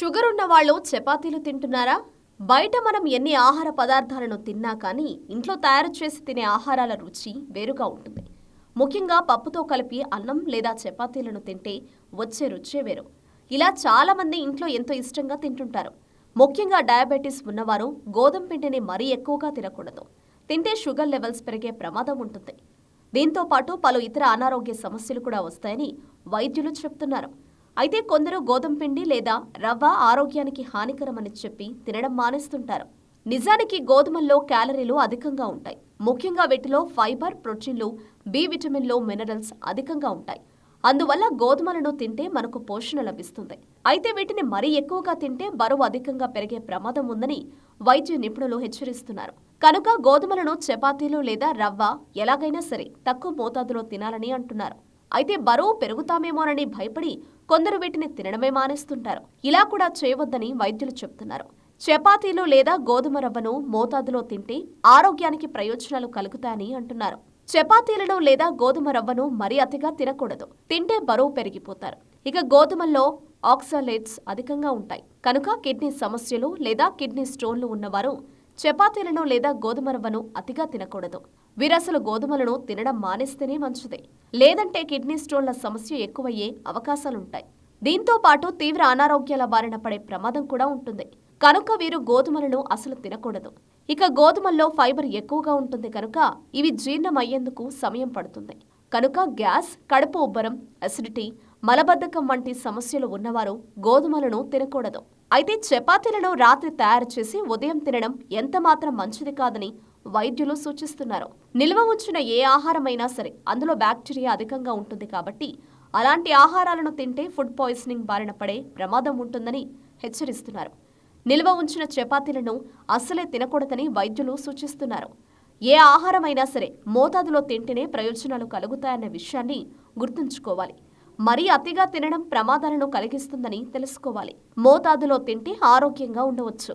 Sugar ఉన్న వాళ్ళు చపాతీలు తింటున్నారా? బయట మనం ఎన్ని ఆహార పదార్థాలను తిన్నా కానీ ఇంట్లో తయారు చేసి తినే ఆహారాల రుచి వేరుగా ఉంటుంది. ముఖ్యంగా పప్పుతో కలిపి అన్నం లేదా చపాతీలను తింటే వచ్చే రుచే వేరు. ఇలా చాలామంది ఇంట్లో ఎంతో ఇష్టంగా తింటుంటారు. ముఖ్యంగా డయాబెటీస్ ఉన్నవారు గోధుమ పిండిని మరీ ఎక్కువగా తినకూడదు. తింటే షుగర్ లెవెల్స్ పెరిగే ప్రమాదం ఉంటుంది. దీంతో పాటు పలు ఇతర అనారోగ్య సమస్యలు కూడా వస్తాయని వైద్యులు చెప్తున్నారు. అయితే కొందరు గోధుమ పిండి లేదా రవ్వ ఆరోగ్యానికి హానికరమని చెప్పి తినడం మానేస్తుంటారు. నిజానికి గోధుమల్లో క్యాలరీలు అధికంగా ఉంటాయి. ముఖ్యంగా వీటిలో ఫైబర్ ప్రోటీన్లు బి విటమిన్లు మినరల్స్ అధికంగా ఉంటాయి. అందువల్ల గోధుమలను తింటే మనకు పోషణ లభిస్తుంది. అయితే వీటిని మరీ ఎక్కువగా తింటే బరువు అధికంగా పెరిగే ప్రమాదం ఉందని వైద్య నిపుణులు హెచ్చరిస్తున్నారు. కనుక గోధుమలను చపాతీలు లేదా రవ్వ ఎలాగైనా సరే తక్కువ మోతాదులో తినాలని అంటున్నారు. అయితే బరువు పెరుగుతామేమోనని భయపడి కొందరు వీటిని తినడమే మానేస్తుంటారు. ఇలా కూడా చేయవద్దని వైద్యులు చెప్తున్నారు. చపాతీలు లేదా గోధుమ రవ్వను మోతాదులో తింటే ఆరోగ్యానికి ప్రయోజనాలు కలుగుతాయని అంటున్నారు. చపాతీలను లేదా గోధుమ రవ్వను మరీ అతిగా తినకూడదు. తింటే బరువు పెరిగిపోతారు. ఇక గోధుమల్లో ఆక్సాలేట్స్ అధికంగా ఉంటాయి. కనుక కిడ్నీ సమస్యలు లేదా కిడ్నీ స్టోన్లు ఉన్నవారు చపాతీలను లేదా గోధుమ రవ్వను అతిగా తినకూడదు. వీరసలు గోధుమలను తినడం మానేస్తేనే మంచిది. లేదంటే కిడ్నీ స్టోన్ల సమస్య ఎక్కువయ్యే అవకాశాలుంటాయి. దీంతో పాటు తీవ్ర అనారోగ్యాల బారిన పడే ప్రమాదం కూడా ఉంటుంది. కనుక వీరు గోధుమలను అసలు తినకూడదు. ఇక గోధుమల్లో ఫైబర్ ఎక్కువగా ఉంటుంది కనుక ఇవి జీర్ణమయ్యేందుకు సమయం పడుతుంది. కనుక గ్యాస్ కడుపు ఉబ్బరం అసిడిటీ మలబద్ధకం వంటి సమస్యలు ఉన్నవారు గోధుమలను తినకూడదు. అయితే చపాతీలను రాత్రి తయారు చేసి ఉదయం తినడం ఎంత మాత్రం మంచిది కాదని వైద్యులు సూచిస్తున్నారు. నిల్వ ఉంచిన ఏ ఆహారమైనా సరే అందులో బ్యాక్టీరియా అధికంగా ఉంటుంది కాబట్టి అలాంటి ఆహారాలను తింటే ఫుడ్ పాయిజనింగ్ బారిన పడే ప్రమాదం ఉంటుందని హెచ్చరిస్తున్నారు. నిల్వ ఉంచిన చపాతీలను అస్సలే తినకూడదని వైద్యులు సూచిస్తున్నారు. ఏ ఆహారమైనా సరే మోతాదులో తింటేనే ప్రయోజనాలు కలుగుతాయన్న విషయాన్ని గుర్తుంచుకోవాలి. మరీ అతిగా తినడం ప్రమాదాలను కలిగిస్తుందని తెలుసుకోవాలి. మోతాదులో తింటే ఆరోగ్యంగా ఉండవచ్చు.